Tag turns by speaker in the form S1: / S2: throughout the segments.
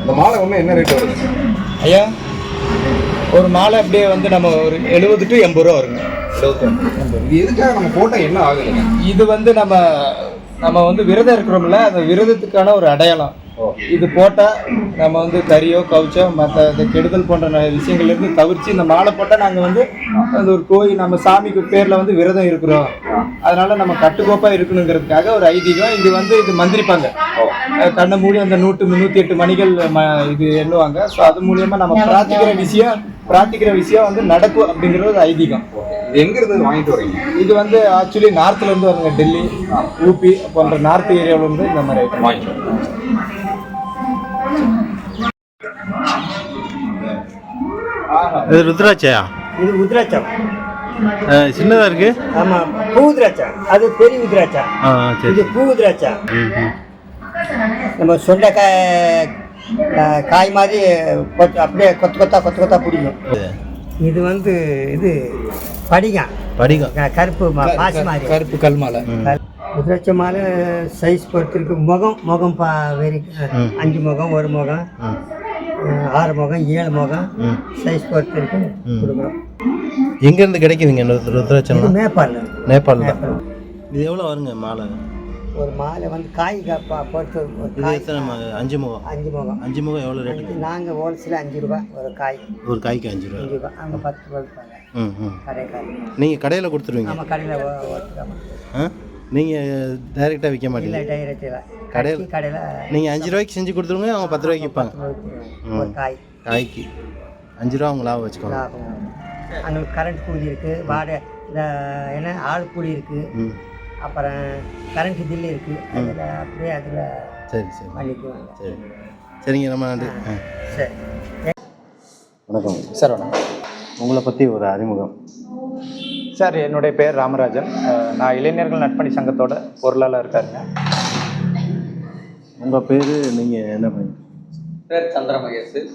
S1: இந்த மாலை ஒன்று என்ன ரேட் வருது?
S2: ஐயா ஒரு மாலை அப்படியே வந்து நம்ம ஒரு எழுபது டு எண்பது ரூபா வருங்க.
S1: இது எதுக்காக நம்ம போட்டால் என்ன ஆகுதுங்க
S2: இது வந்து நம்ம நம்ம வந்து விரதம் இருக்கிறோம்ல அந்த விரதத்துக்கான ஒரு அடையாளம். இது போட்டால் நம்ம வந்து கறியோ கவுச்சோ மற்ற இந்த கெடுதல் போன்ற விஷயங்கள்லேருந்து தவிர்த்து இந்த மாலை போட்டால் நாங்கள் வந்து அந்த ஒரு கோயில் நம்ம சாமிக்கு பேரில் வந்து விரதம் இருக்கிறோம். அதனால நம்ம கட்டுக்கோப்பாக இருக்கணுங்கிறதுக்காக ஒரு ஐதீகம். இது வந்து இது மந்திரிப்பாங்க. கண்ணை மூடி அந்த நூற்று முந்நூற்றி எட்டு மணிகள் இது எண்ணுவாங்க. ஸோ அது மூலியமாக நம்ம பிரார்த்திக்கிற விஷயம் பிரார்த்திக்கிற விஷயம் வந்து நடக்கும் அப்படிங்கிற ஒரு ஐதீகம்.
S1: இது எங்க இருந்து வாங்கிட்டு வரீங்க?
S2: இது வந்து ஆக்சுவலி நார்த்ல இருந்து வருங்க டெல்லி ஊபி போன்ற நார்த் ஏரியாவுல இருந்து இந்த மாதிரி. ஐட்டம்
S1: வாங்கிட்டு
S3: இது ருத்ராட்சையா?
S4: இது உத்ராட்சம்
S3: சின்னதா இருக்கு?
S4: ஆமா பூ உத்ராட்சம் அது பெரிய
S3: சரி.
S4: இது பூ
S3: ம்.
S4: நம்ம சொண்டக்காய் காய் மாதிரி கொத்து அப்படியே கொத்து கொத்தா கொத்து கொத்தா பிடிக்கும். இது? வந்து இது படிகம்.
S3: படிகம்.
S4: கருப்பு மா- பாசி மாதிரி.
S2: கருப்பு கல் மாலை.
S4: உத்ராட்ச மாலை சைஸ் பொறுத்து இருக்கு. முகம் முகம் பா வெரி அஞ்சு முகம் ஒரு முகம். ஆறு முகம் ஏழு முகம். சைஸ் பொறுத்து இருக்கு கொடுக்குறோம்.
S3: எங்க இருந்து கிடைக்குதுங்க இந்த ருத்-
S4: இது
S3: ருத்ராட்சம்லாம்
S4: மேப்பால்
S3: நேபாளில் இது எவ்வளோ வருங்க மாலை?
S4: ஒரு மாலை வந்து காய் க- பா- பொறுத்து
S3: எத்தனை அஞ்சு முகம்?
S4: அஞ்சு முகம்.
S3: அஞ்சு முகம் எவ்வளோ ரேட்டுக்கு
S4: நாங்கள் ஹோல்சேல் அஞ்சு ரூபா ஒரு காய்.
S3: ஒரு காய்க்கு அஞ்சு ரூபா?
S4: அஞ்சு ரூபா. அங்கே பத்து ரூபா கடை காய்
S3: நீங்கள் கடையில் கொடுத்துருவீங்க?
S4: நம்ம கடையில்
S3: நீங்கள் டைரெக்டாக விற்க
S4: இல்லை
S3: மாட்டீங்க கடையில்
S4: கடையில் கடையில்
S3: நீங்கள் அஞ்சு ரூபாய்க்கு செஞ்சு கொடுத்துருங்க அவங்க பத்து ரூபாய்க்கு விற்பாங்க
S4: காய்.
S3: காய்க்கு. அஞ்சு ரூபா அவங்க லாபம் வச்சுக்கோங்க.
S4: லாபம். அங்களுக்கு கரண்ட் கூலி இருக்குது வாடகை இந்த என்ன ஆள் கூலி இருக்குது
S3: ம்.
S4: அப்புறம் கரண்ட் பில்லு இருக்குது அதில் அப்படியே அதில்
S3: சரி சரி.
S4: பண்ணிக்குவாங்க.
S3: சரி. சரிங்க ரொம்ப நன்றி.
S4: சரி.
S3: வணக்கம்.
S2: சார் வணக்கம்.
S3: உங்களை பற்றி ஒரு அறிமுகம்.
S2: சார் என்னுடைய பேர் ராமராஜன். நான் இளைஞர்கள் நட்பணி சங்கத்தோட பொருளாளர் இருக்காருங்க.
S3: உங்கள் பேர் நீங்கள் என்ன பண்ணி
S5: பேர் சந்திர மகேஷ்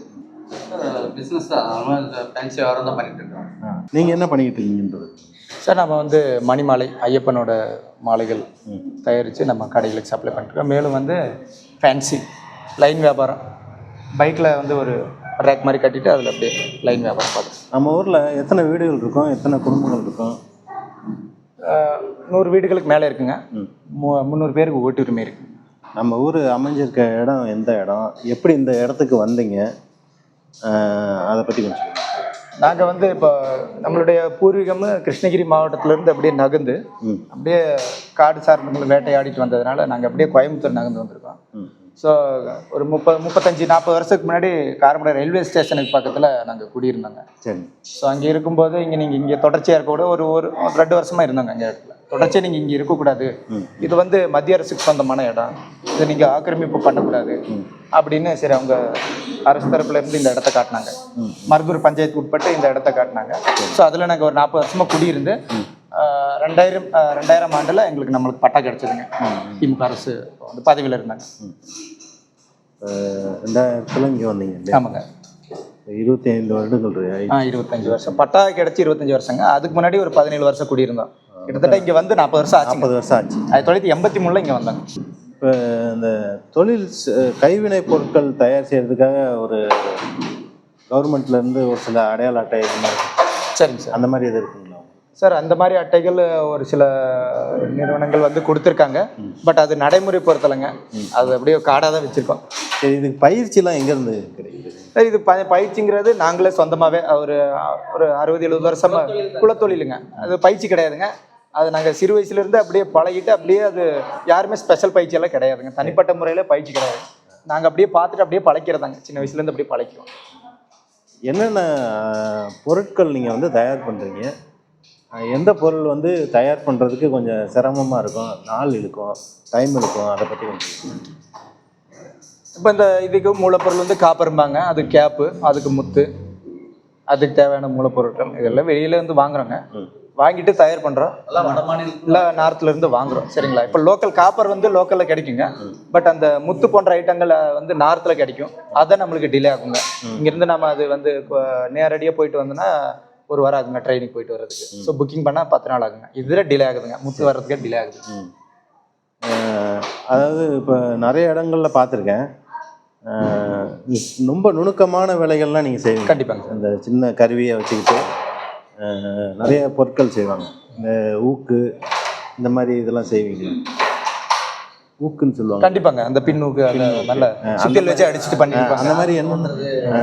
S5: பிஸ்னஸ் தான். ஃபேன்சி வியாபாரம் தான் பண்ணிட்டு இருக்கோம்.
S3: ஆ. நீங்கள் என்ன பண்ணிக்கிட்டு இருக்கீங்கன்றது?
S2: சார் நம்ம வந்து மணிமாலை ஐயப்பனோட மாலைகள் தயாரித்து நம்ம கடைகளுக்கு சப்ளை பண்ணிருக்கோம் மேலும் வந்து ஃபேன்சி லைன் வியாபாரம். பைக்கில் வந்து ஒரு ரேக் மாதிரி கட்டிட்டு அதில் அப்படியே லைன் வியாபாரம் பார்த்து
S3: நம்ம ஊரில் எத்தனை வீடுகள் இருக்கும்? எத்தனை குடும்பங்கள் இருக்கும்?
S2: நூறு வீடுகளுக்கு மேலே இருக்குங்க. மு- முந்நூறு பேருக்கு ஓட்டு உரிமை இருக்குது
S3: நம்ம ஊர் அமைஞ்சிருக்க இடம் எந்த இடம்? எப்படி இந்த இடத்துக்கு வந்தீங்க? அதை பற்றி கொஞ்சம்.
S2: நாங்கள் வந்து இப்போ நம்மளுடைய பூர்வீகம் கிருஷ்ணகிரி மாவட்டத்திலேருந்து அப்படியே நகர்ந்து அப்படியே காடு சார்ந்தவங்களை வேட்டையாடிட்டு வந்ததுனால நாங்கள் அப்படியே கோயம்புத்தூர் நகர்ந்து வந்திருக்கோம். ஸோ ஒரு முப்பது முப்பத்தஞ்சு நாற்பது வருஷத்துக்கு முன்னாடி காரமடை ரயில்வே ஸ்டேஷனுக்கு பக்கத்தில் நாங்கள் குடியிருந்தோங்க.
S3: சரி.
S2: ஸோ அங்கே இருக்கும்போது இங்கே நீங்கள் இங்கே தொடர்ச்சியாக இருக்க கூட ஒரு ஒரு ரெண்டு வருஷமாக இருந்தாங்க அங்கே இடத்துல. தொடர்ச்சியாக நீங்கள் இங்கே இருக்கக்கூடாது இது வந்து மத்திய அரசுக்கு சொந்தமான இடம். இதை நீங்கள் ஆக்கிரமிப்பு பண்ணக்கூடாது. அப்படின்னு சரி அவங்க அரசு தரப்புல இருந்து இந்த இடத்த காட்டினாங்க. மருதூர் பஞ்சாயத்து உட்பட்டு இந்த இடத்த காட்டினாங்க. ஸோ அதில் நாங்கள் ஒரு நாற்பது வருஷமாக குடியிருந்து ரெண்டாயிரம் ரெண்டாயிரம் ஆண்டில் எங்களுக்கு நம்மளுக்கு பட்டா கிடச்சிதுங்க. திமுக அரசு வந்து பதவியில் இருந்தாங்க.
S3: ரெண்டாயிரத்துல இங்கே வந்தீங்க
S2: ஆமாங்க.
S3: இருபத்தி ஐந்து வருடங்கள்.
S2: ஆ இருபத்தஞ்சு வருஷம். பட்டா கிடைச்சி இருபத்தஞ்சு வருஷங்க. அதுக்கு முன்னாடி ஒரு பதினேழு வருஷம் குடியிருந்தோம். கிட்டத்தட்ட இங்கே வந்து நாற்பது வருஷம் ஆச்சுங்க.
S3: நாற்பது வருஷம் ஆச்சு.
S2: ஆயிரத்தி தொள்ளாயிரத்தி எண்பத்தி மூணில் இங்கே வந்தாங்க.
S3: இப்போ இந்த தொழில் ச- கைவினை பொருட்கள் தயார் செய்யறதுக்காக ஒரு கவர்மெண்ட்ல இருந்து ஒரு சில அடையாள அட்டை இந்த மாதிரி
S2: சரிங்க சார்.
S3: அந்த மாதிரி எது இருக்குங்களா?
S2: சார் அந்த மாதிரி அட்டைகள் ஒரு சில நிறுவனங்கள் வந்து கொடுத்துருக்காங்க. பட் அது நடைமுறை பொறுத்தலைங்க அது அப்படியே காடாக தான் வச்சுருக்கோம்.
S3: சரி இதுக்கு பயிற்சிலாம் எங்கேருந்து கிடைக்குது?
S2: சார் இது ப பயிற்சிங்கிறது நாங்களே சொந்தமாகவே ஒரு ஒரு அறுபது எழுபது வருஷமா குலத்தொழிலுங்க. அது பயிற்சி கிடையாதுங்க. அது நாங்கள் சிறு வயசுலேருந்து அப்படியே பழகிட்டு அப்படியே அது யாருமே ஸ்பெஷல் பயிற்சியெல்லாம் கிடையாதுங்க. தனிப்பட்ட முறையில் பயிற்சி கிடையாது. நாங்கள் அப்படியே பார்த்துட்டு அப்படியே பழக்கிறதாங்க. சின்ன வயசுலேருந்து அப்படியே பழக்கிறோம்.
S3: என்னென்ன பொருட்கள் நீங்கள் வந்து தயார் பண்ணுறீங்க எந்த பொருள் வந்து தயார் பண்ணுறதுக்கு கொஞ்சம் சிரமமாக இருக்கும்? நாள் இழுக்கும் டைம் இழுக்கும் அதை பற்றி கொஞ்சம்.
S2: இப்போ இந்த இதுக்கு மூலப்பொருள் வந்து காப்பரும்பாங்க. அது கேப்பு அதுக்கு முத்து அதுக்கு தேவையான மூலப்பொருட்கள். இதெல்லாம் வெளியில இருந்து வாங்குறோங்க. வாங்கிட்டு தயார் பண்ணுறோம் இல்லை நார்த்ல இருந்து வாங்குறோம். சரிங்களா? இப்போ லோக்கல் காப்பர் வந்து லோக்கலில் கிடைக்குங்க. பட் அந்த முத்து போன்ற ஐட்டங்கள் வந்து நார்த்தில் கிடைக்கும். அதை நம்மளுக்கு டிலே ஆகுங்க. இங்கேருந்து நம்ம அது வந்து நேரடியாக போயிட்டு வந்தோன்னா ஒரு வாரம் ஆகுங்க ட்ரெயினுக்கு போயிட்டு வர்றதுக்கு. ஸோ புக்கிங் பண்ணால் பத்து நாள் ஆகுங்க. இதில் டிலே ஆகுதுங்க. முத்து வர்றதுக்கே டிலே ஆகுது.
S3: அதாவது இப்போ நிறைய இடங்கள்ல பார்த்துருக்கேன். ரொம்ப நுணுக்கமான வேலைகள்லாம் நீங்கள் செய்வீங்க.
S2: கண்டிப்பாங்க
S3: அந்த சின்ன கருவியை வச்சுக்கிட்டு நிறைய பொருட்கள் செய்வாங்க. இந்த ஊக்கு இந்த மாதிரி இதெல்லாம் செய்வீங்க. ஊக்குன்னு சொல்லுவாங்க.
S2: கண்டிப்பாங்க. அந்த பின்னூக்கு அந்த நல்ல சுத்தியல் வச்சு அடிச்சுட்டு பண்ணிருப்பாங்க.
S3: அந்த மாதிரி என்ன?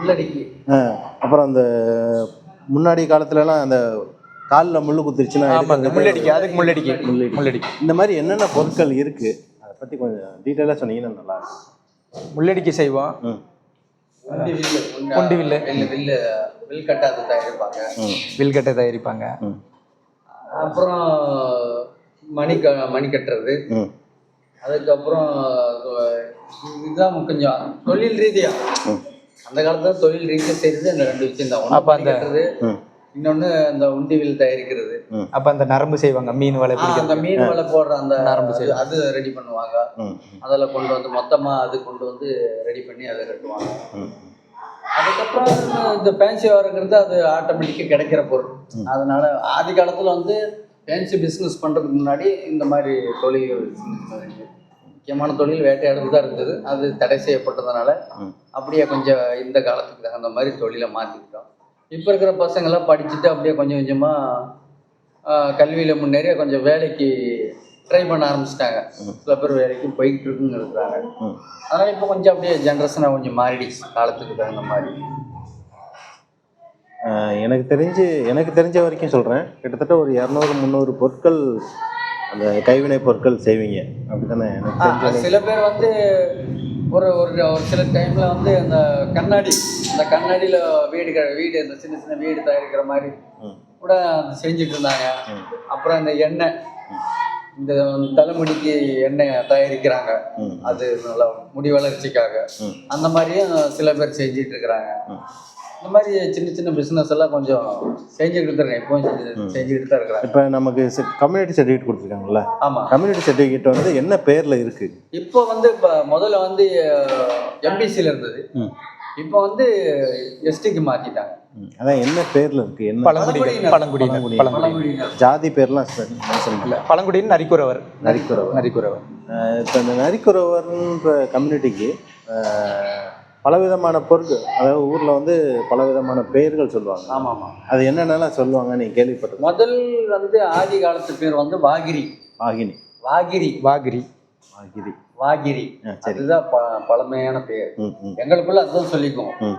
S5: உள்ளடிக்கி.
S3: அப்புறம் அந்த முன்னாடி காலத்துலலாம் அந்த காலில் முள்ளு குத்துருச்சுன்னா
S2: முள்ளடிக்கு அதுக்கு முள்ளடிக்கு.
S3: முள்ளடிக்கு.
S2: முள்ளடிக்கு.
S3: இந்த மாதிரி என்னென்ன பொருட்கள் இருக்கு? அதை பற்றி கொஞ்சம் டீட்டெயிலாக சொன்னீங்கன்னா நல்லா இருக்கும்.
S2: முள்ளடிக்கு செய்வோம்.
S3: ம்.
S5: உண்டி வில்லு
S2: வில்லு.
S5: வில் கட்டாது தயாரிப்பாங்க.
S3: ம்.
S2: வில்கட்டை தயாரிப்பாங்க.
S3: ம்.
S5: அப்புறம் மணி க மணி கட்டுறது
S3: ம்.
S5: அதுக்கப்புறம் இதுதான் கொஞ்சம் தொழில் ரீதியா.
S3: ம்.
S5: அந்த காலத்துல தொழில் ரீதியா செய்யறது இந்த ரெண்டு விஷயம் தான்.
S2: அப்ப அந்த-
S5: இன்னொன்னு அந்த உண்டி வில் தயாரிக்கிறது.
S2: அப்ப அந்த நரம்பு செய்வாங்க மீன் வலை
S5: அந்த மீன் வலை போடுற அந்த
S2: நரம்பு
S5: அது-
S2: செய்வாங்க.
S5: அது ரெடி பண்ணுவாங்க.
S3: ம்
S5: அதில் கொண்டு வந்து மொத்தமா அது கொண்டு வந்து ரெடி பண்ணி அதை கட்டுவாங்க. அதுக்கப்புறம் இந்த ஃபேன்சி வரங்கிறது அது ஆட்டோமேட்டிக்காக கிடைக்கிற பொருள். அதனால ஆதி காலத்தில் வந்து ஃபேன்சி பிஸ்னஸ் பண்ணுறதுக்கு முன்னாடி இந்த மாதிரி தொழில்கள் முக்கியமான தொழில் வேட்டையாடுறது தான் இருந்தது. அது தடை செய்யப்பட்டதுனால. அப்படியே கொஞ்சம் இந்த காலத்துக்கு தகுந்த மாதிரி தொழிலை மாற்றிக்கிட்டோம் இப்போ இருக்கிற பசங்கள்லாம் படிச்சுட்டு அப்படியே கொஞ்சம் கொஞ்சமாக கல்வியில் முன்னேறி கொஞ்சம் வேலைக்கு ட்ரை பண்ண ஆரம்பிச்சிட்டாங்க. சில பேர் வேலைக்கு போய்கிட்டு இருக்குன்னு இருக்கிறாங்க அதனால் இப்போ கொஞ்சம் அப்படியே ஜென்ரேஷனாக கொஞ்சம் மாறிடுச்சு காலத்துக்கு தகுந்த மாதிரி.
S3: எனக்கு தெரிஞ்சு எனக்கு தெரிஞ்ச வரைக்கும் சொல்கிறேன் கிட்டத்தட்ட ஒரு இரநூறு முந்நூறு பொருட்கள் அந்த கைவினை பொருட்கள் செய்வீங்க அப்படி தானே எனக்கு
S5: ஆ,
S3: தெரிஞ்ச
S5: அது சில பேர் வந்து ஒரு ஒரு ஒரு சில டைமில் வந்து அந்த கண்ணாடி அந்த கண்ணாடியில் வீடு வீடு இந்த சின்ன சின்ன வீடு தயாரிக்கிற மாதிரி. கூட செஞ்சுட்டு இருந்தாங்க அப்புறம் இந்த எண்ணெய் இந்த தலைமுடிக்கு எண்ணெய் தயாரிக்கிறாங்க. அது நல்லா முடி வளர்ச்சிக்காக. அந்த மாதிரியும் சில பேர் செஞ்சிட்டு இருக்கிறாங்க. இந்த மாதிரி சின்ன சின்ன பிஸ்னஸ் எல்லாம் கொஞ்சம் செஞ்சுக்கிட்டு தான் இப்போ செஞ்சுக்கிட்டு தான் இருக்கிறாங்க
S3: இப்போ நமக்கு கம்யூனிட்டி சர்டிஃபிகேட் கொடுத்துருக்காங்கல்ல?
S5: ஆமாம்
S3: கம்யூனிட்டி சர்டிஃபிகேட் வந்து என்ன பேரில் இருக்குது
S5: இப்போ வந்து இப்போ முதல்ல வந்து எம்பிசியில் இருந்தது. இப்போ வந்து எஸ்டிக்கு மாற்றிட்டாங்க
S3: ம். அதான் என்ன பேரில் இருக்குது என்ன?
S2: பழங்குடியினர். பழங்குடியினர். பழங்குடியினர்.
S3: ஜாதி பேர்லாம்
S2: இல்ல பழங்குடியினர் நரிக்குறவர்.
S3: நரிக்குறவர்.
S2: நரிக்குறவர்.
S3: இப்போ இந்த நரிக்குறவர்ன்ற கம்யூனிட்டிக்கு பலவிதமான பொருட்கள் அதாவது ஊரில் வந்து பலவிதமான பெயர்கள் சொல்லுவாங்க.
S5: ஆமாம். ஆமாம்
S3: அது என்னென்னலாம் சொல்லுவாங்க நீங்கள் கேள்விப்பட்டது
S5: முதல் வந்து ஆதி காலத்து பேர் வந்து வாகிரி.
S3: வாகினி.
S5: வாகிரி.
S2: வாகிரி.
S3: வாகிரி.
S5: வாகிரி அதுதான் ப பழமையான பேர். எங்களுக்குள்ள அதுதான் சொல்லிக்குவோம்.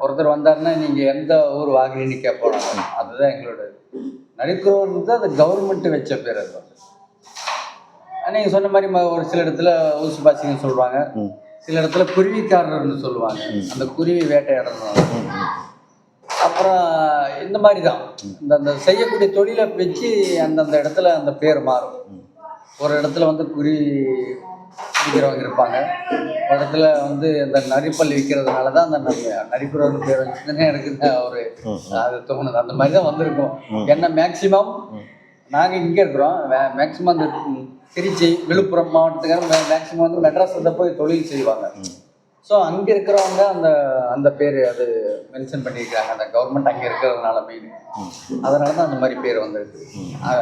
S5: ஒருத்தர் வந்தாருன்னா நீங்க எந்த ஊர் வாகிரின்னு கேட்போம் அதுதான் எங்களோட நரிக்குறவர் வந்து அது கவர்மெண்ட் வச்ச பேர் அது. வந்து நீங்க சொன்ன மாதிரி ம- ஒரு சில இடத்துல ஊசி பாசிங்கன்னு சொல்லுவாங்க. சில இடத்துல குருவிக்காரர்னு சொல்லுவாங்க. அந்த குருவி
S3: ம்
S5: அப்புறம் இந்த மாதிரி தான் இந்த அந்த செய்யக்கூடிய தொழிலை வச்சு அந்தந்த இடத்துல அந்த பேர் மாறும். ஒரு இடத்துல வந்து குறி பிடிக்கிறவங்க இருப்பாங்க. ஒரு இடத்துல வந்து இந்த நரிப்பல் விற்கிறதுனால தான் அந்த நரி- நரிக்குறவர்னு பேர் வச்சுதுன்னு எனக்கு ஒரு அது தோணுது. அந்த மாதிரி தான் வந்திருக்கும் ஏன்னா மேக்சிமம் நாங்கள் இங்கே இருக்கிறோம். மேக்சிமம் அந்த திருச்சி விழுப்புரம் மாவட்டத்துக்கார மேக்சிமம் வந்து மெட்ராஸில் போய் தொழில் செய்வாங்க. ஸோ அங்கே இருக்கிறவங்க அந்த அந்த பேர் அது மென்ஷன் பண்ணியிருக்காங்க. அந்த கவர்மெண்ட் அங்கே இருக்கிறதுனால மெயின் அதனால தான் அந்த மாதிரி பேர் வந்திருக்கு.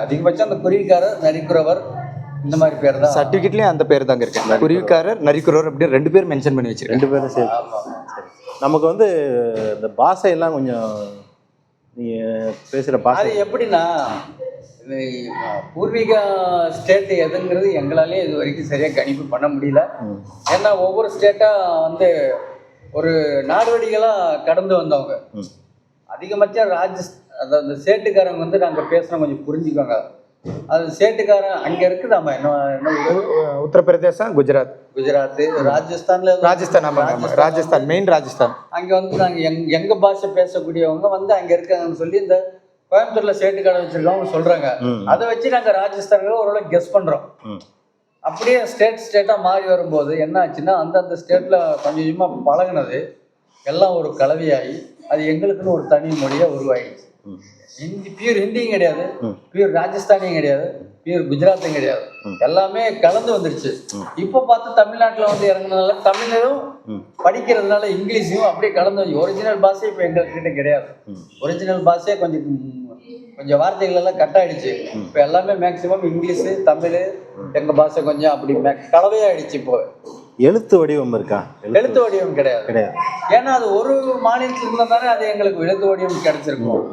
S5: அதிகபட்சம் அந்த குருவிக்காரர் நரிக்குறவர் இந்த மாதிரி பேர் தான்.
S2: சர்டிஃபிகேட்லயும் அந்த பேர் தாங்க இருக்கு. குருவிக்காரர் நரிக்குறவர் அப்படி ரெண்டு பேர் மென்ஷன் பண்ணி வச்சிருக்கேன்
S3: ரெண்டு பேரும் சரி. நமக்கு வந்து இந்த பாஷையெல்லாம் கொஞ்சம் நீங்கள் பேசுகிற
S5: அது
S3: பாஷை.
S5: எப்படின்னா பூர்வீக ஸ்டேட் எதுங்கிறது எங்களாலே இது வரைக்கும் சரியாக கணிப்பு பண்ண முடியல. ஏன்னா ஒவ்வொரு ஸ்டேட்டாக வந்து ஒரு நாடோடிகளாக கடந்து வந்தவங்க. அதிகபட்சம் ராஜஸ் அதாவது சேட்டுக்காரங்க வந்து நாங்கள் பேசுகிறோம் கொஞ்சம் புரிஞ்சுக்கோங்க. அது சேட்டுக்காரன் அங்கே இருக்குது நம்ம என்ன என்ன?
S2: உத்தரப்பிரதேசம் குஜராத்.
S5: குஜராத் ராஜஸ்தான்ல
S2: ராஜஸ்தான் ஆமாங்க ஆமா ராஜஸ்தான் மெயின் ராஜஸ்தான்.
S5: அங்கே வந்து நாங்கள் எங் எங்கள் பாஷை பேசக்கூடியவங்க வந்து அங்கே இருக்காங்கன்னு சொல்லி இந்த கோயம்புத்தூர்ல சேட்டு கடை வச்சிருக்கவங்க சொல்றாங்க. அதை வச்சு நாங்கள் ராஜஸ்தான்ல ஓரளவு கெஸ் பண்றோம். அப்படியே ஸ்டேட் ஸ்டேட்டாக மாறி வரும்போது என்ன ஆச்சுன்னா அந்தந்த ஸ்டேட்டில் கொஞ்சம் கொஞ்சமாக பழகுனது. எல்லாம் ஒரு கலவையாகி அது எங்களுக்குன்னு ஒரு தனி மொழியாக உருவாயிடுச்சு.
S3: ம்.
S5: ஹிந்தி பியூர் ஹிந்தியும் கிடையாது. பியூர் ராஜஸ்தானியும் கிடையாது. பியூர் குஜராத்தும் கிடையாது. எல்லாமே கலந்து வந்துருச்சு. இப்போ பார்த்து தமிழ்நாட்டில் வந்து இறங்குனதுனால தமிழரும். படிக்கிறதுனால இங்கிலீஷும் அப்படியே கலந்து ஒரிஜினல் பாஷை இப்போ எங்ககிட்ட கிடையாது. ஒரிஜினல் பாஷையே கொஞ்சம் கொஞ்சம் வார்த்தைகள் எல்லாம் கட் ஆயிடுச்சு இப்போ எல்லாமே மேக்சிமம் இங்கிலீஷு தமிழ் எங்க பாஷை கொஞ்சம் அப்படி மே- கலவையாயிடுச்சு இப்போ.
S3: எழுத்து வடிவம் இருக்கா?
S5: எழுத்து வடிவம் கிடையாது.
S3: கிடையாது.
S5: ஏன்னா அது ஒரு மாநிலத்தில் இருந்தால் தானே அது எங்களுக்கு எழுத்து வடிவம் கிடைச்சிருக்கும்.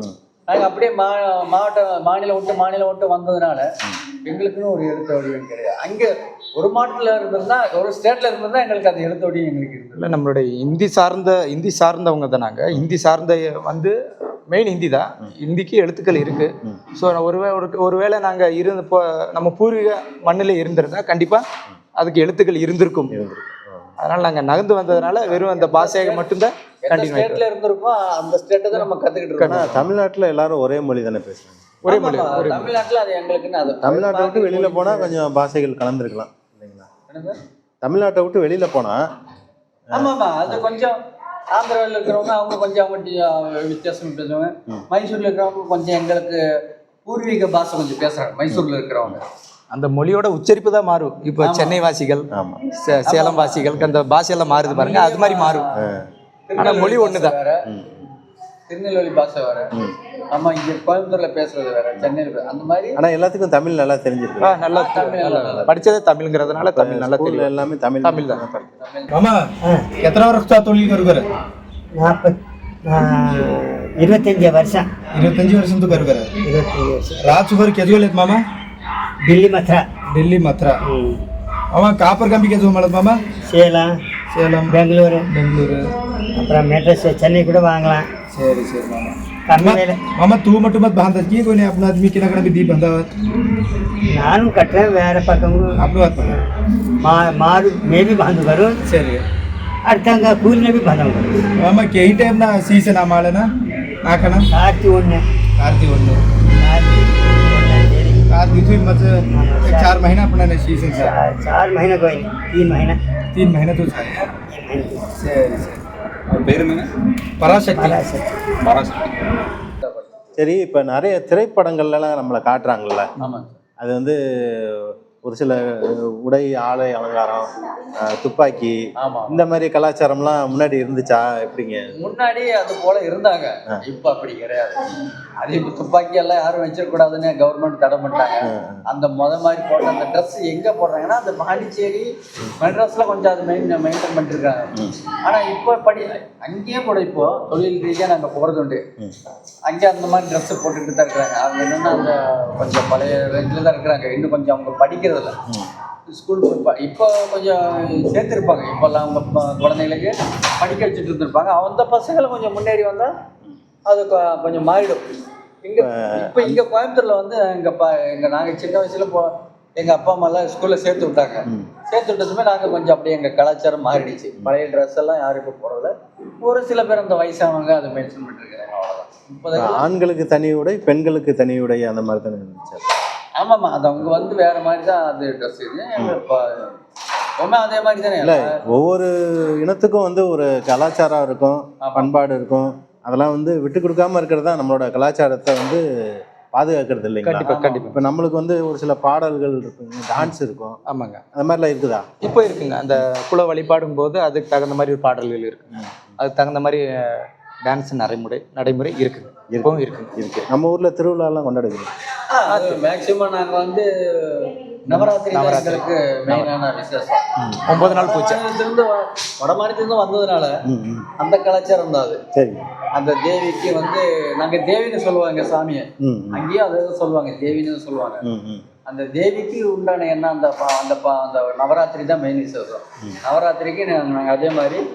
S5: நாங்கள் அப்படியே மா மாவட்ட மாநிலம் விட்டு மாநிலம் விட்டு வந்ததுனால எங்களுக்குன்னு ஒரு எழுத்து வடிவம் கிடையாது. அங்கே ஒரு மாவட்டத்தில் இருந்திருந்தா ஒரு ஸ்டேட்ல இருந்திருந்தா எங்களுக்கு அந்த எழுத்து வடிவம் எங்களுக்கு இருந்தது.
S2: இல்லை நம்மளுடைய இந்தி சார்ந்த இந்தி சார்ந்தவங்க தான் நாங்கள் இந்தி சார்ந்த வந்து மெயின் ஹிந்தி தான். ஹிந்திக்கு எழுத்துக்கள் இருக்கு. ஸோ ஒருவே ஒரு ஒருவேளை நாங்கள் இருந்து இப்போ நம்ம பூர்வீக மண்ணில் இருந்திருந்தா கண்டிப்பாக அதுக்கு எழுத்துக்கள் இருந்திருக்கும். அதனால நாங்கள் நகர்ந்து வந்ததுனால வெறும் அந்த பாஷையை மட்டும்தான் கண்டினியூ
S5: ஸ்டேட்ல இருந்திருக்கோம் அந்த ஸ்டேட்டை தான் நம்ம கத்துக்கிட்டு இருக்கோம்.
S3: தமிழ்நாட்டுல எல்லாரும் ஒரே மொழி தானே பேசுறாங்க?
S2: ஒரே மொழி
S5: ஆமாம்,
S2: ஒரே மொழி.
S5: தமிழ்நாட்டுல அது எங்களுக்குன்னு அது
S3: தமிழ்நாட்டை விட்டு வெளியில போனா கொஞ்சம் பாஷைகள் கலந்துருக்கலாம் இல்லைங்களா? தமிழ்நாட்டை விட்டு வெளியில போனா
S5: ஆமா ஆமா அது கொஞ்சம் ஆந்திராவில் இருக்கிறவங்க அவங்க கொஞ்சம் அவங்க வித்தியாசம் பேசுவாங்க. மைசூர்ல இருக்கிறவங்க கொஞ்சம் எங்களுக்கு பூர்வீக பாஷை கொஞ்சம் பேசுறாங்க மைசூர்ல இருக்கிறவங்க.
S2: அந்த மொழியோட உச்சரிப்பு தான் மாறும். இப்போ சென்னை வாசிகள்
S3: ஆமா.
S2: சே- சேலம் வாசிகளுக்கு அந்த பாஷையெல்லாம் மாறுது பாருங்க. அது மாதிரி மாறும். ஆனா மொழி ஒண்ணுதான்.
S5: வேற திருநெல்வேலி பாஷை வேற. நம்ம இங்க கோயம்புத்தூர்ல பேசுறது வேற சென்னையில அந்த மாதிரி.
S3: ஆனா எல்லாத்துக்கும் தமிழ் நல்லா தெரிஞ்சிருக்கு.
S2: நல்லா
S5: தமிழ்
S2: நல்லா படிச்சதே தமிழ்ங்கிறதுனால தமிழ் நல்லா தெரியும்.
S3: எல்லாமே தமிழ்
S2: தமிழ் தான். மாமா எத்தனை வருஷம் தொழில் கருகர
S4: நாற்பத் இருபத்தஞ்சி வருஷம்
S2: இருபத்தஞ்சு வருஷம் கருகர
S4: இருபத்தஞ்சி வருஷம்
S2: ರಾಜುಗರ್ ಕೆಜುವಲ್ ಮಾಮ
S4: ఢిల్లీ మథుర
S2: ఢిల్లీ ಮಾತ್ರ ಅವ ಕಾಪರ್ ಕಂಬಿ ಕೆಜು ಮಾಡೋದು ಮಾಮ
S4: சேலம்
S2: சேலம்
S4: பெங்களூரு
S2: பெங்களூரு
S4: அப்புறம் மெட்ராஸ் சென்னை கூட வாங்கலாம்
S2: சரி சரி மாமா కమ్మి అమ్మ తూమటు మత్ బాంధత్ ఈ కొన్ని అప్పుడు మీ కింద
S4: కడ దీప్ బాంధవత్ ನಾನು
S2: ಕಟ್ಟೆ ಬೇರೆ ಪಕ್ಕ
S4: ಮಾರು ಮೇ ಬಿ ಬಾಂಧವರು ಸರಿ
S2: ಅರ್ಥಂಗ
S4: ಕೂಲಿನ ಬಿ ಬಾಂಧವರು ಅಮ್ಮ ಕೇಹಿ
S2: ಟೈಮ್ ನಾ ಸೀಸನ್ ಆ ಮಾಡನ ಹಾಕಣ ಕಾರ್ತಿ ಒಣ್ಣೆ
S4: ಕಾರ್ತಿ ಒಣ್ಣೆ
S2: कार्तिक थी मत चार महीना अपना ने सीजन
S4: चार महीना कोई तीन महीना
S2: तीन महीना तो था
S4: सही सही
S2: சரி சரி
S1: பேர் என்னங்க?
S2: பராசக்தி.
S3: சரி இப்ப நிறைய திரைப்படங்கள்லாம் நம்மளை காட்டுறாங்கல்ல.
S5: ஆமா
S3: அது வந்து ஒரு சில உடை ஆடை அலங்காரம் துப்பாக்கி
S5: ஆமா.
S3: இந்த மாதிரி கலாச்சாரம்லாம் முன்னாடி இருந்துச்சா? எப்படிங்க?
S5: முன்னாடி அது போல இருந்தாங்க. இப்ப அப்படி கிடையாது. அது துப்பாக்கி எல்லாம் யாரும் வச்சிடக்கூடாதுன்னு கவர்மெண்ட் தடை பண்ணிட்டாங்க. அந்த முத மாதிரி போட்ட அந்த ட்ரெஸ் எங்க போடுறாங்கன்னா அந்த பாண்டிச்சேரி மெட்ராஸ்ல கொஞ்சம் அது மெயின் மெயின்டைன் பண்ணிருக்காங்க. ஆனா இப்போ படி அங்கேயும் கூட இப்போ தொழில் ரீதியா நாங்க போறது உண்டு. அங்கே அந்த மாதிரி ட்ரெஸ் போட்டுட்டு தான் இருக்கிறாங்க. அவங்க என்னன்னா அந்த கொஞ்சம் பழைய ரேஞ்சில் தான் இருக்கிறாங்க. இன்னும் கொஞ்சம் அவங்க படிக்கிறதில்ல ஸ்கூல் இப்போ கொஞ்சம் சேர்த்துருப்பாங்க. இப்போல்லாம் அவங்க குழந்தைகளுக்கு படிக்க வச்சுட்டு இருந்திருப்பாங்க. அந்த பசங்களை கொஞ்சம் முன்னேறி வந்தால் அது கொஞ்சம் மாறிடும். இங்கே இப்போ இங்கே கோயம்புத்தூரில் வந்து எங்கள் பா எங்கள் நாங்கள் சின்ன வயசுல போ எங்கள் அப்பா அம்மாலாம் ஸ்கூலில் சேர்த்து விட்டாங்க. சேர்த்து விட்டதுமே நாங்கள் கொஞ்சம் அப்படியே எங்கள் கலாச்சாரம் மாறிடுச்சு. பழைய ட்ரெஸ் எல்லாம் யாரும் இப்போ போகிறதில்ல ஒரு சில பேர் அந்த வயசானவங்க அதை மென்ஷன் பண்ணிருக்காங்க. அவ்வளோதான்
S3: ஆண்களுக்கு தனி உடை பெண்களுக்கு தனி உடை அந்த மாதிரி தானே இருந்துச்சு?
S5: ஆமாம்மா அது அவங்க வந்து வேற மாதிரி தான் அது ட்ரெஸ் அதே மாதிரி தானே.
S3: இல்ல ஒவ்வொரு இனத்துக்கும் வந்து ஒரு கலாச்சாரம் இருக்கும் பண்பாடு இருக்கும். அதெல்லாம் வந்து விட்டு கொடுக்காம இருக்கிறது தான் நம்மளோட கலாச்சாரத்தை வந்து பாதுகாக்கிறது இல்லைங்களா?
S2: கண்டிப்பா கண்டிப்பா.
S3: இப்போ நம்மளுக்கு வந்து ஒரு சில பாடல்கள் இருக்கும் டான்ஸ் இருக்கும்.
S2: ஆமாங்க.
S3: அந்த மாதிரிலாம் இருக்குதா?
S2: இப்போ இருக்குங்க. அந்த குல வழிபாடும் போது அதுக்கு தகுந்த மாதிரி ஒரு பாடல்கள் இருக்கு. அதுக்கு தகுந்த மாதிரி டான்ஸ் நடைமுறை நடைமுறை இருக்குங்க. இப்பவும் இருக்குங்க.
S3: இருக்கு. நம்ம ஊர்ல திருவிழாலாம் கொண்டாடுகிறோம்
S5: அது மேக்சிமம் நாங்க வந்து நவராத்திரி எங்களுக்கு மெயினான விசேஷம்.
S2: ஒன்பது நாள் பூஜை
S5: வட மாநிலத்திலிருந்து வந்ததுனால அந்த கலாச்சாரம் தான் அது.
S3: சரி.
S5: அந்த தேவிக்கு வந்து நாங்க தேவின்னு சொல்லுவாங்க சாமியை. அங்கேயும் அதை சொல்லுவாங்க தேவின்னு சொல்லுவாங்க. அந்த தேவிக்கு உண்டான என்ன அந்த பா- அந்த பா- அந்த நவராத்திரி தான் மெயின் விசேஷம். நவராத்திரிக்கு நாங்கள் அதே மாதிரி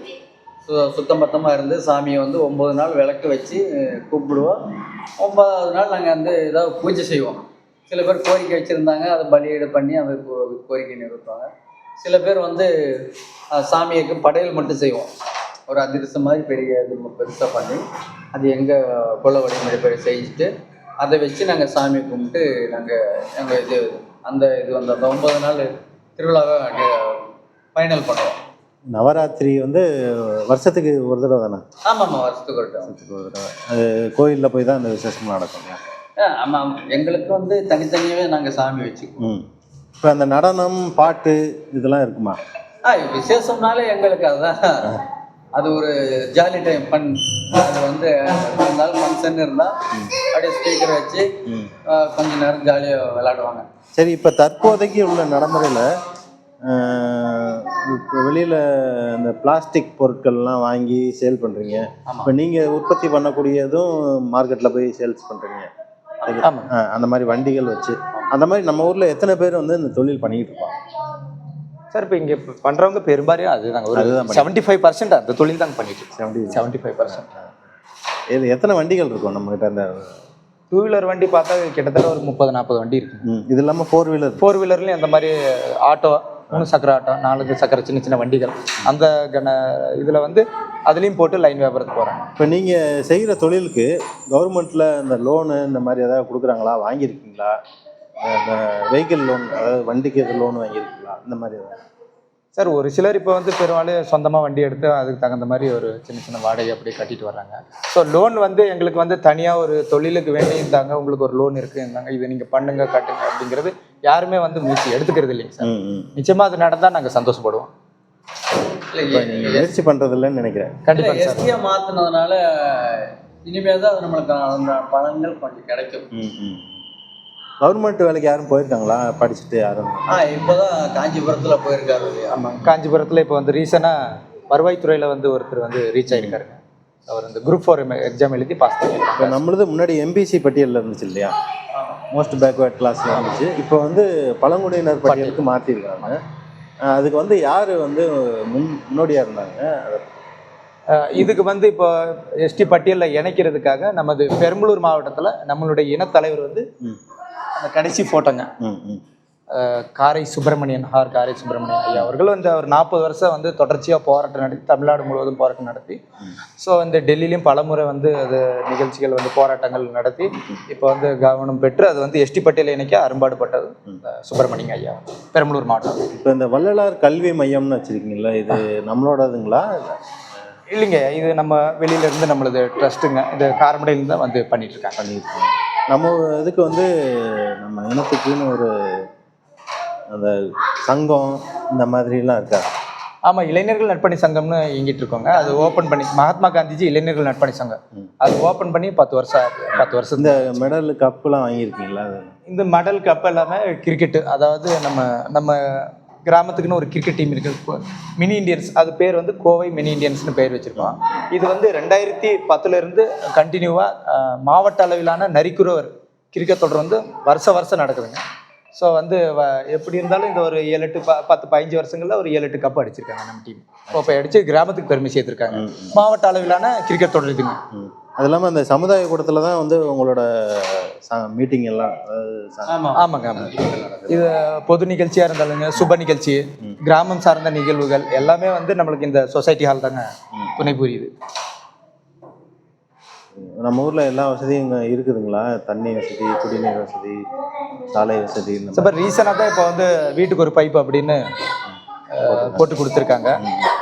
S5: சு சுத்தம் பத்தமாக இருந்து சாமியை வந்து ஒம்பது நாள் விளக்கு வச்சு கூப்பிடுவோம் ஒன்பதாவது நாள் நாங்கள் வந்து ஏதாவது பூஜை செய்வோம். சில பேர் கோரிக்கை வச்சுருந்தாங்க. அதை பலியீடு பண்ணி அந்த கோரிக்கை நிறுத்துவாங்க சில பேர் வந்து அஹ், சாமிக்கு படையல் மட்டும் செய்வோம். ஒரு அதிரசம் மாதிரி பெரிய இது பெருசாக பண்ணி அது எங்கள் குல வழிமுறை போய் செஞ்சுட்டு அதை வச்சு நாங்கள் சாமி கும்பிட்டு நாங்கள் எங்கள் இது அந்த இது வந்து அந்த ஒன்பது நாள் திருவிழாவை ஃபைனல் பண்ணுவோம்.
S3: நவராத்திரி வந்து வருஷத்துக்கு ஒரு தடவை தானே?
S5: ஆமாம் ஆமாம் வருஷத்துக்கு ஒரு time.
S3: வருஷத்துக்கு ஒரு தடவை. அது கோயிலில் போய் தான் அந்த விசேஷம் நடக்கும்
S5: ஆமாம் எங்களுக்கு வந்து தனித்தனியாகவே நாங்கள் சாமி வச்சுக்குவோம்.
S3: ம். இப்போ அந்த நடனம் பாட்டு இதெல்லாம் இருக்குமா?
S5: ஆ விசேஷம்னாலே எங்களுக்கு அதுதான். அது ஒரு ஜாலி டைம் ஃபன் அது வந்து இருந்தாலும் ஃபங்க்ஷன் இருந்தால் அப்படியே ஸ்பீக்கர் வச்சு கொஞ்ச நேரம் ஜாலியாக விளையாடுவாங்க.
S3: சரி இப்போ தற்போதைக்கு உள்ள நடைமுறையில் இப்போ வெளியில் இந்த பிளாஸ்டிக் பொருட்கள்லாம் வாங்கி சேல் பண்ணுறீங்க இப்போ நீங்கள் உற்பத்தி பண்ணக்கூடியதும் மார்க்கெட்டில் போய் சேல்ஸ் பண்ணுறீங்க அந்த மாதிரி வண்டிகள் வச்சு. அந்த மாதிரி நம்ம ஊரில் எத்தனை பேர் வந்து இந்த தொழில் பண்ணிக்கிட்டு இருப்பாங்க?
S2: சார் இப்போ இங்கே பண்ணுறவங்க பெரும்பாலும் அதுதாங்க. ஒரு
S3: அதுதான் பண்ணி-
S2: செவன்ட்டி ஃபைவ் பர்சன்ட் அந்த தொழில் தாங்க பண்ணிட்டு இருக்கோம்
S3: செவன்டி
S2: செவன்ட்டி ஃபைவ் பர்சன்ட்
S3: இது எத்தனை வண்டிகள் இருக்கும் நம்மகிட்ட அந்த
S2: டூ வீலர் வண்டி பார்த்தா கிட்டத்தட்ட ஒரு முப்பது நாற்பது வண்டி இருக்கு.
S3: இது இல்லாமல் ஃபோர் வீலர்
S2: ஃபோர் வீலர்லேயும் அந்த மாதிரி ஆட்டோ மூணு சக்கர ஆட்டோ நாலு சக்கர சின்ன சின்ன வண்டிகள். அந்த கன இதில் வந்து அதுலேயும் போட்டு லைன் வியாபாரத்துக்கு போகிறாங்க
S3: இப்போ நீங்கள் செய்கிற தொழிலுக்கு கவர்மெண்ட்டில் இந்த லோனு இந்த மாதிரி ஏதாவது கொடுக்குறாங்களா? வாங்கியிருக்கீங்களா? இந்த வெஹிக்கிள் லோன் அதாவது வண்டிக்கு எது லோன் வாங்கியிருக்கீங்களா? இந்த மாதிரி ஏதாவது.
S2: சார் ஒரு சிலர் இப்போ வந்து பெரும்பாலும் சொந்தமாக வண்டி எடுத்து அதுக்கு தகுந்த மாதிரி ஒரு சின்ன சின்ன வாடகை அப்படியே கட்டிட்டு வர்றாங்க. ஸோ லோன் வந்து எங்களுக்கு வந்து தனியாக ஒரு தொழிலுக்கு வேண்டி இருந்தாங்க உங்களுக்கு ஒரு லோன் இருக்குது இருந்தாங்க இதை நீங்கள் பண்ணுங்க கட்டுங்க அப்படிங்கிறது யாருமே வந்து முயற்சி எடுத்துக்கிறது இல்லைங்க சார்.
S3: ம் ம்.
S2: நிச்சயமாக அது நடந்தால் நாங்கள் சந்தோஷப்படுவோம்.
S3: இப்போ முயற்சி பண்ணுறதில்லன்னு நினைக்கிறேன்.
S2: கண்டிப்பாக சார்.
S5: எஸ்டியாக மாற்றினதுனால இனிமேல் தான் அது நம்மளுக்கு அந்த பலன்கள் கொஞ்சம் கிடைக்கும்.
S3: கவர்மெண்ட் வேலைக்கு யாரும் போயிருக்காங்களா? படிச்சுட்டு யாரும்?
S5: ஆ இப்போதான் காஞ்சிபுரத்தில் போயிருக்காரு
S2: ஆமாம் காஞ்சிபுரத்தில் இப்போ வந்து ரீசனாக வருவாய்த்துறையில் வந்து ஒருத்தர் வந்து ரீச் ஆகிருக்காருங்க அவர் வந்து குரூப் ஃபோர் எக்ஸாம் எழுதி பாஸ்
S3: இப்போ
S2: பண்ணியிருக்காரு
S3: நம்மளது முன்னாடி எம்பிசி பட்டியலில் இருந்துச்சு இல்லையா? மோஸ்ட் பேக்வேர்ட் கிளாஸில் இருந்துச்சு இப்போ வந்து பழங்குடியினர் பட்டியலுக்கு மாற்றிருக்காங்க அதுக்கு வந்து யார் வந்து முன் முன்னோடியாக இருந்தாங்க?
S2: இதுக்கு வந்து இப்போ எஸ்டி பட்டியலில் இணைக்கிறதுக்காக நமது பெரம்பலூர் மாவட்டத்தில் நம்மளுடைய இனத்தலைவர் வந்து அந்த கடைசி ஃபோட்டோங்க காரை சுப்பிரமணியன் ஹார் காரை சுப்பிரமணியன் ஐயா அவர்கள் வந்து ஒரு நாற்பது வருஷம் வந்து தொடர்ச்சியாக போராட்டம் நடத்தி தமிழ்நாடு முழுவதும் போராட்டம் நடத்தி. ஸோ இந்த டெல்லியிலையும் பலமுறை வந்து அது நிகழ்ச்சிகள் வந்து போராட்டங்கள் நடத்தி இப்போ வந்து கவனம் பெற்று அது வந்து எஸ்டி பட்டியல் இணைக்க அரும்பாடுபட்டது சுப்பிரமணியன் ஐயா பெரம்பலூர் மாவட்டம்.
S3: இப்போ இந்த வள்ளலார் கல்வி மையம்னு வச்சுருக்கீங்களா இது நம்மளோடதுங்களா?
S2: இல்லைங்க இது நம்ம வெளியில இருந்து நம்மளது ட்ரஸ்ட்டுங்க இது காரமடையில தான் வந்து பண்ணிட்டு இருக்காங்க.
S3: பண்ணியிருக்கோம் நம்ம இதுக்கு வந்து நம்ம இனத்துக்குன்னு ஒரு அந்த சங்கம் இந்த மாதிரிலாம் இருக்கா?
S2: ஆமா இளைஞர்கள் நட்பணி சங்கம்னு இயங்கிட்டு இருக்கோங்க. அது ஓபன் பண்ணி மகாத்மா காந்திஜி இளைஞர்கள் நட்பணி சங்கம். அது ஓபன் பண்ணி பத்து வருஷம். பத்து வருஷம்
S3: இந்த மெடல் கப்புலாம் வாங்கியிருக்கீங்களா?
S2: இந்த மெடல் கப் எல்லாமே கிரிக்கெட்டு அதாவது நம்ம நம்ம கிராமத்துக்குன்னு ஒரு கிரிக்கெட் டீம் இருக்கு. மினி இந்தியன்ஸ் அது பேர் வந்து கோவை மினி இந்தியன்ஸ்னு பேர் வச்சிருக்கோம். இது வந்து ரெண்டாயிரத்தி பத்துல இருந்து கண்டினியூவா மாவட்ட அளவிலான நரிக்குறவர் கிரிக்கெட் தொடர் வந்து வருஷ வருஷம் நடக்குதுங்க. ஸோ வந்து வ- எப்படி இருந்தாலும் இந்த ஒரு ஏழு எட்டு ப பத்து பதினஞ்சு வருஷங்கள்ல ஒரு ஏழு எட்டு கப் அடிச்சிருக்காங்க நம்ம டீம் கோப்பை அடிச்சு கிராமத்துக்கு பெருமை சேர்த்திருக்காங்க. மாவட்ட அளவிலான கிரிக்கெட் தொடர் இதுங்க.
S3: அது இல்லாமல் அந்த சமுதாய கூடத்தில் தான் வந்து உங்களோட மீட்டிங் எல்லாம்
S5: ஆமாம்
S2: ஆமாங்க ஆமாங்க. இது பொது நிகழ்ச்சியாக இருந்தாலுங்க சுப நிகழ்ச்சி கிராமம் சார்ந்த நிகழ்வுகள் எல்லாமே வந்து நம்மளுக்கு இந்த சொசைட்டி ஹால் தாங்க துணை புரியுது.
S3: நம்ம ஊரில் எல்லா வசதியும் இங்கே இருக்குதுங்களா? தண்ணி வசதி குடிநீர் வசதி சாலை வசதி இந்த
S2: இப்போ ரீசனாக தான் இப்போ வந்து வீட்டுக்கு ஒரு பைப் அப்படின்னு போட்டு கொடுத்துருக்காங்க.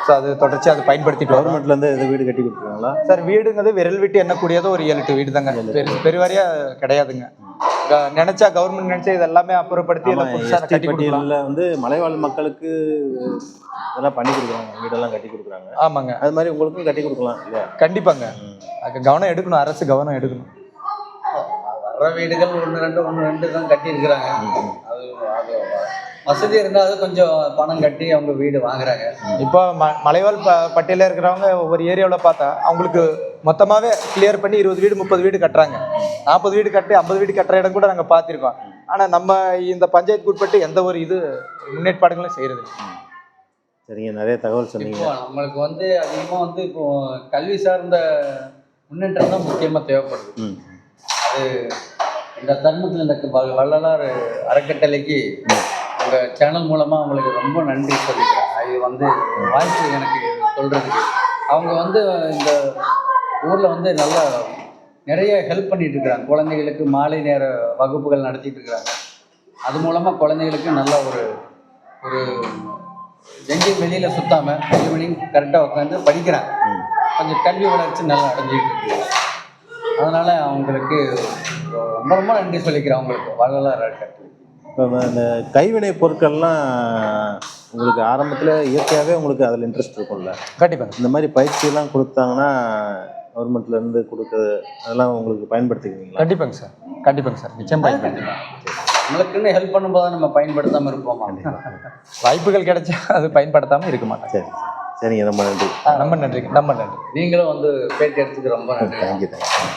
S2: ஸோ அது தொடர்ச்சி அதை பயன்படுத்திட்டு வரோம்.
S3: கவர்மெண்ட்லேருந்து எது வீடு கட்டி கொடுத்துருக்காங்களா
S2: சார் வீடுங்கிறது விரல் விட்டு எண்ணக்கூடியதோ ஒரு ஏழு எட்டு வீடு தாங்க. பெரு பெருவாரியா கிடையாதுங்க. க- நினைச்சா கவர்மெண்ட் நினைச்சா இது எல்லாமே அப்புறப்படுத்தி கட்டி
S3: பட்டியலில் வந்து மலைவாழ் மக்களுக்கு இதெல்லாம் பண்ணி கொடுக்குறாங்க. வீடெல்லாம் கட்டி கொடுக்குறாங்க.
S2: ஆமாங்க.
S3: அது மாதிரி உங்களுக்கும் கட்டி கொடுக்கலாம் இல்லையா?
S2: கண்டிப்பாங்க. அதுக்கு கவனம் எடுக்கணும் அரசு கவனம் எடுக்கணும்.
S5: வர்ற வீடுகள் ஒன்று ரெண்டு ஒன்று ரெண்டு தான் கட்டியிருக்கிறாங்க. அது அது வசதி இருந்தால் கொஞ்சம் பணம் கட்டி அவங்க வீடு வாங்குறாங்க.
S2: இப்போ ம மலைவாழ் ப பட்டியலில் இருக்கிறவங்க ஒவ்வொரு ஏரியாவில் பார்த்தா அவங்களுக்கு மொத்தமாகவே கிளியர் பண்ணி இருபது வீடு முப்பது வீடு கட்டுறாங்க. நாற்பது வீடு கட்டி ஐம்பது வீடு கட்டுற இடம் கூட நாங்கள் பார்த்துருக்கோம். ஆனால் நம்ம இந்த பஞ்சாயத்துக்கு உட்பட்டு எந்த ஒரு இது முன்னேற்பாடுகளும் செய்கிறது
S3: சரிங்க நிறைய தகவல் சொன்னீங்க.
S5: இப்போ நம்மளுக்கு வந்து அதிகமாக வந்து இப்போ கல்வி சார்ந்த முன்னேற்றம் தான் முக்கியமாக தேவைப்படுது. அது இந்த தருணத்தில் இந்த வள்ளலார் அறக்கட்டளைக்கு உங்கள் சேனல் மூலமாக அவங்களுக்கு ரொம்ப நன்றி சொல்லிக்கிறேன். இது வந்து வாய்ப்பு எனக்கு சொல்கிறதுக்கு அவங்க வந்து இந்த ஊரில் வந்து நல்லா நிறைய ஹெல்ப் பண்ணிட்டு இருக்கிறாங்க குழந்தைகளுக்கு மாலை நேர வகுப்புகள் நடத்திட்டு இருக்கிறாங்க அது மூலமாக குழந்தைகளுக்கு நல்ல ஒரு ஒரு எங்கேயும் வெளியில் சுத்தாமல் ஈவினிங் கரெக்டாக உட்காந்து படிக்கிறேன்
S3: ம்.
S5: கொஞ்சம் கல்வி வளர்ச்சி நல்லா அடைஞ்சிட்டு இருக்கு. அதனால் அவங்களுக்கு ரொம்ப ரொம்ப நன்றி சொல்லிக்கிறேன் அவங்களுக்கு. அறக்கட்டளை
S3: இப்போ இந்த கைவினை பொருட்கள்லாம் உங்களுக்கு ஆரம்பத்தில் இயற்கையாகவே உங்களுக்கு அதில் இன்ட்ரெஸ்ட் இருக்கும்ல?
S2: கண்டிப்பாங்க
S3: இந்த மாதிரி பயிற்சியெல்லாம் கொடுத்தாங்கன்னா கவர்மெண்ட்ல இருந்து கொடுக்குறது அதெல்லாம் உங்களுக்கு பயன்படுத்திக்குவீங்களா?
S2: கண்டிப்பாங்க சார். கண்டிப்பாங்க சார். நிச்சயம் பயன்படுத்திக்கலாம்
S5: நம்மளுக்குன்னு ஹெல்ப் பண்ணும்போது நம்ம பயன்படுத்தாமல் இருப்போமா?
S2: வாய்ப்புகள் கிடைச்சா அது பயன்படுத்தாமல் இருக்க மாட்டாங்க.
S3: சரி சரிங்க ரொம்ப நன்றி.
S2: ரொம்ப நன்றி ரொம்ப நன்றி.
S5: நீங்களும் வந்து பேட்டி எடுத்துக்கு ரொம்ப நன்றி.
S3: Thank you thank you